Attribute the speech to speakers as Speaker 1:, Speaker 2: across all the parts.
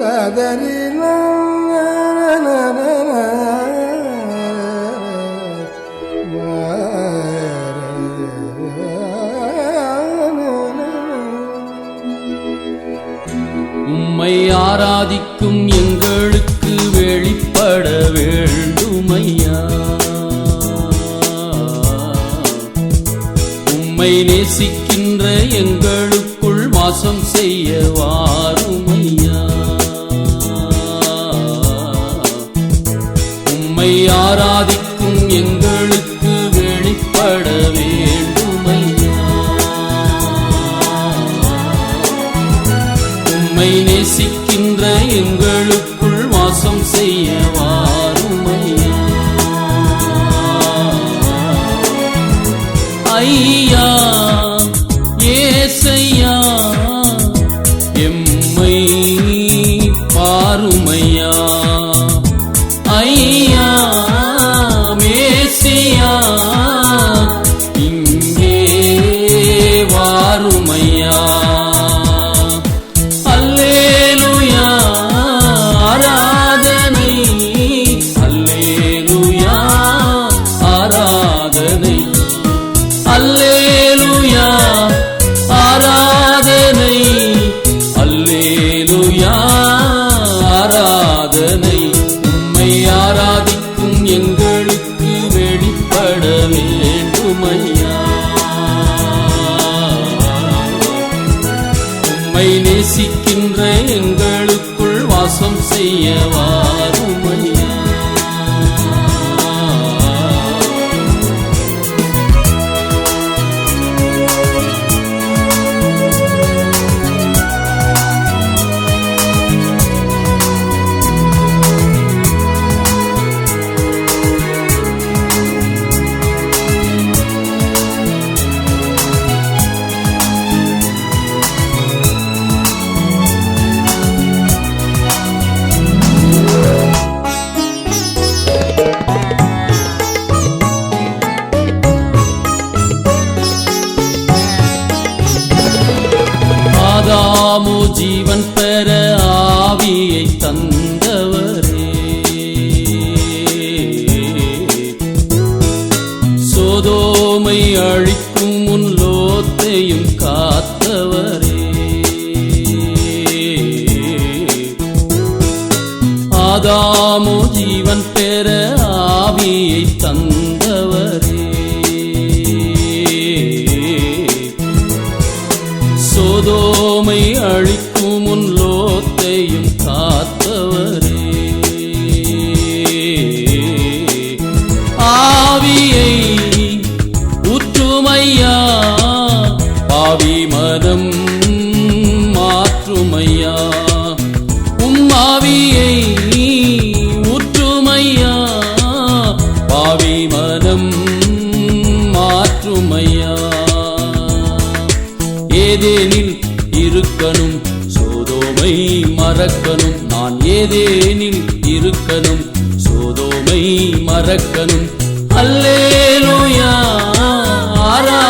Speaker 1: ததறின உம்மை ஆராதிக்கும் எங்களுக்கு வெளிப்பட வேண்டுமையா? உம்மை நேசிக்கின்ற எங்களுக்குள் மாசம் செய்ய வாரும்? உம்மை ஆராதிக்கும் எங்களுக்கு வெளிப்பட வேண்டுமையா? உம்மை நேசிக்கின்ற எங்களுக்குள் வாசம் செய்ய வாருமையா? ஐயா ஏசையா எம்மை பாருமையா? உம்மை நேசிக்கின்ற எங்களுக்குள் வாசம் செய்யவா? தாமோ ஜீவன் பெற ஆவியை தந்தவரே. சோதோமை அழிக்கும் உன் லோத்தையும் காத்தவரே. மனம் மாற்றுமையா? ஏதேனில் இருக்கணும் சோதோமை மறக்கணும். நான் ஏதேனில் இருக்கணும் சோதோமை மறக்கணும். அல்லேலோயா ஆரா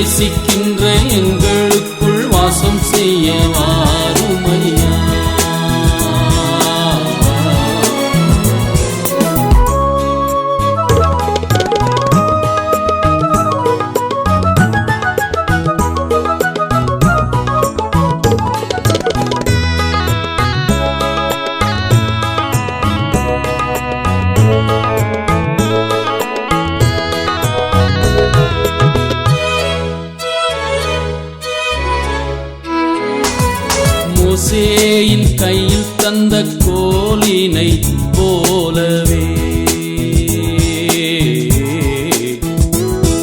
Speaker 1: நேசிக்கின்ற எங்களுக்குள் வாசம் செய்யவா? தந்த கோலினை போலவே.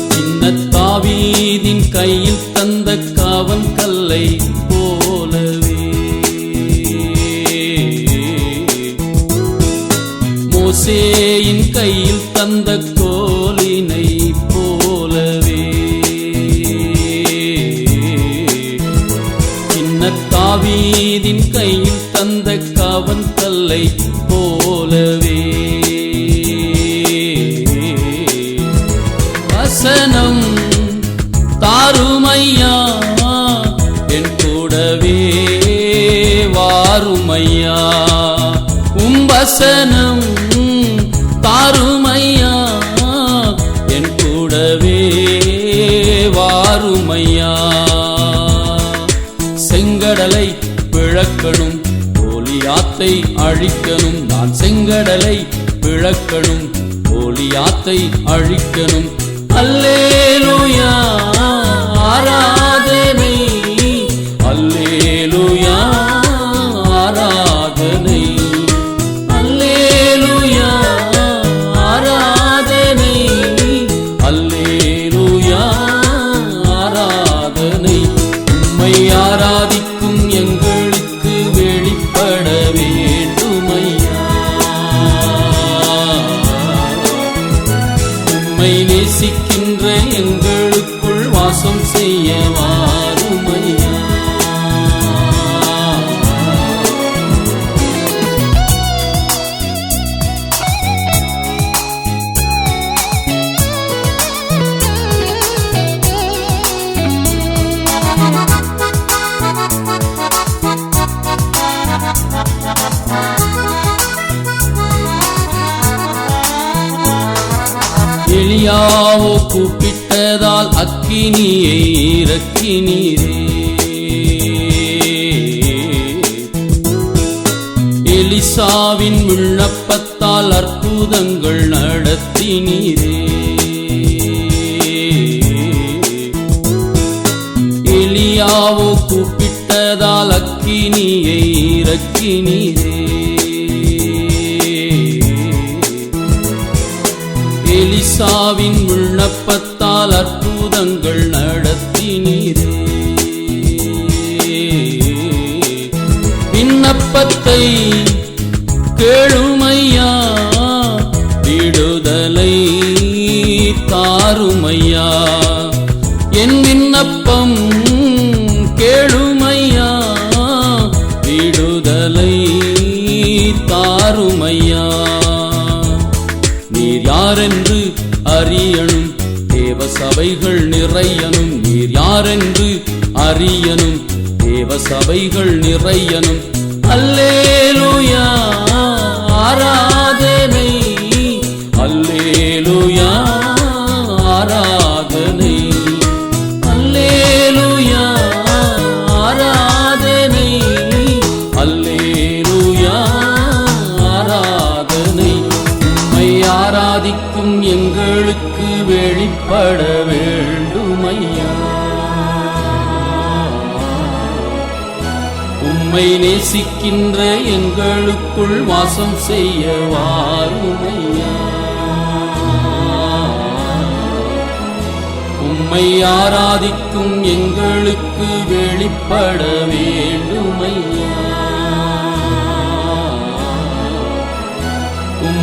Speaker 1: சின்ன தாவீதின் கையில் தந்த காவன் கல்லை போலவே. மோசேயின் கையில் தந்த கோலினை போலவே. தாவீதின் கையில் தந்த அவன் கல்லை போலவே. வசனம் தாருமையா? என் கூடவே வாருமையா? உம் வசனம் தாரு போலியாத்தை அழிக்கணும்? நான் செங்கடலை பிழக்கணும் போலியாத்தை அழிக்கணும்? அல்லேலூயா ஆராதனை எலியாவோ கூப்பிட்டதால் அக்கினியை இறக்கினீரே. எலிசாவின் விண்ணப்பத்தால் அற்புதங்கள் நடத்தினீரே. எலியாவோ கூப்பிட்டதால் அக்கினியை இறக்கினீரே. ஈசாவின் விண்ணப்பத்தால் அற்புதங்கள் நடத்தினீரே. விண்ணப்பத்தை கேளுமையா விடுதலை தாருமையா. என் விண்ணப்பம் கேளுமையா விடுதலை தாருமையா. நீர் யாரென்று அறியணும்? தேவ சபைகள் நிறையனும் நீர் யாரென்று அறியணும்? தேவ சபைகள் நிறையனும் அல்லேலூயா ஆராதனை பட வேண்டுமையா? உம்மை நேசிக்கின்ற எங்களுக்குள் வாசம் செய்ய வாருமையா? உம்மை ஆராதிக்கும் எங்களுக்கு வெளிப்பட வேண்டுமையா?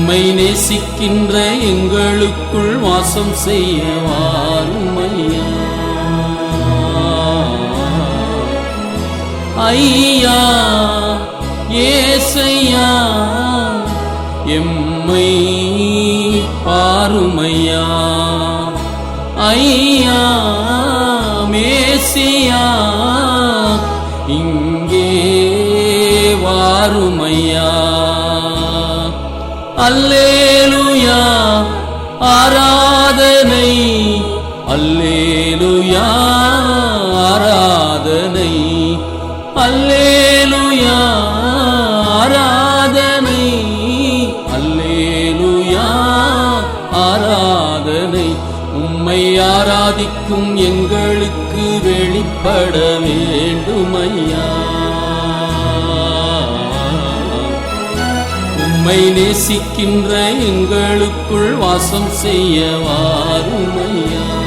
Speaker 1: உம்மை நேசிக்கின்ற எங்களுக்குள் வாசம் செய்ய வாருமையா ஐயா ஏசையா எம்மை பாருமையா. ஐயா மேசியா அல்லேலுயா ஆராதனை. அல்லேலுயா ஆராதனை. அல்லேலுயா ஆராதனை. அல்லேலுயா ஆராதனை. உம்மை ஆராதிக்கும் எங்களுக்கு வெளிப்பட உம்மை நேசிக்கின்ற எங்களுக்குள் வாசம் செய்ய வாருமையா